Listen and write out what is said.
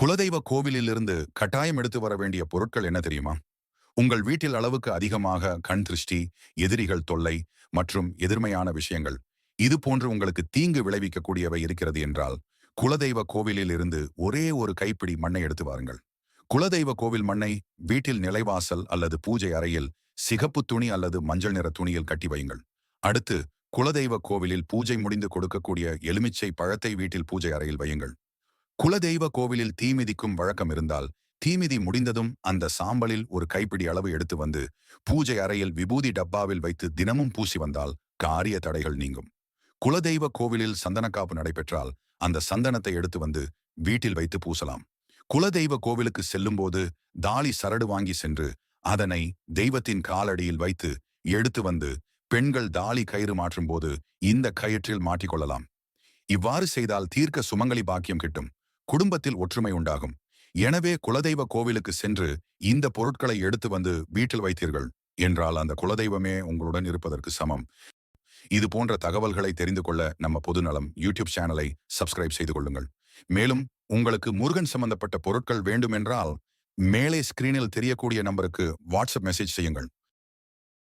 குலதெய்வ கோவிலிலிருந்து கட்டாயம் எடுத்து வர வேண்டிய பொருட்கள் என்ன தெரியுமா? உங்கள் வீட்டில் அளவுக்கு அதிகமாக கண் திருஷ்டி எதிரிகள் தொல்லை மற்றும் எதிர்மையான விஷயங்கள். இது போன்று உங்களுக்கு தீங்கு விளைவிக்கக்கூடியவை இருக்கிறது என்றால் குலதெய்வ கோவிலில் இருந்து ஒரே ஒரு கைப்பிடி மண்ணை எடுத்து வாருங்கள். குலதெய்வ கோவில் மண்ணை வீட்டில் நிலைவாசல் அல்லது பூஜை அறையில் சிகப்பு துணி அல்லது மஞ்சள் நிற துணியில் கட்டி வையுங்கள். அடுத்து குலதெய்வ கோவிலில் பூஜை முடிந்து கொடுக்கக்கூடிய எலுமிச்சை பழத்தை வீட்டில் பூஜை அறையில் வையுங்கள். குலதெய்வ கோவிலில் தீமிதிக்கும் வழக்கம் இருந்தால் தீமிதி முடிந்ததும் அந்த சாம்பலில் ஒரு கைப்பிடி அளவு எடுத்து வந்து பூஜை அறையில் விபூதி டப்பாவில் வைத்து தினமும் பூசி வந்தால் காரிய தடைகள் நீங்கும். குலதெய்வ கோவிலில் சந்தனக்காப்பு நடைபெற்றால் அந்த சந்தனத்தை எடுத்து வந்து வீட்டில் வைத்து பூசலாம். குலதெய்வ கோவிலுக்கு செல்லும்போது தாலி சரடு வாங்கி சென்று அதனை தெய்வத்தின் காலடியில் வைத்து எடுத்து வந்து பெண்கள் தாலி கயிறு மாற்றும் போது இந்த கயிற்றில் மாட்டிக்கொள்ளலாம் இவ்வாறு செய்தால் தீர்க்க சுமங்கலி பாக்கியம் கிட்டும். குடும்பத்தில் ஒற்றுமை உண்டாகும். எனவே குலதெய்வ கோவிலுக்கு சென்று இந்த பொருட்களை எடுத்து வந்து வீட்டில் வைத்தீர்கள் என்றால் அந்த குலதெய்வமே உங்களுடன் இருப்பதற்கு சமம். இது போன்ற தகவல்களை தெரிந்து கொள்ள நம்ம பொதுநலம் யூடியூப் சேனலை சப்ஸ்கிரைப் செய்து கொள்ளுங்கள். மேலும் உங்களுக்கு முருகன் சம்பந்தப்பட்ட பொருட்கள் வேண்டுமென்றால் மேலே ஸ்கிரீனில் தெரியக்கூடிய நம்பருக்கு வாட்ஸ்அப் மெசேஜ் செய்யுங்கள்.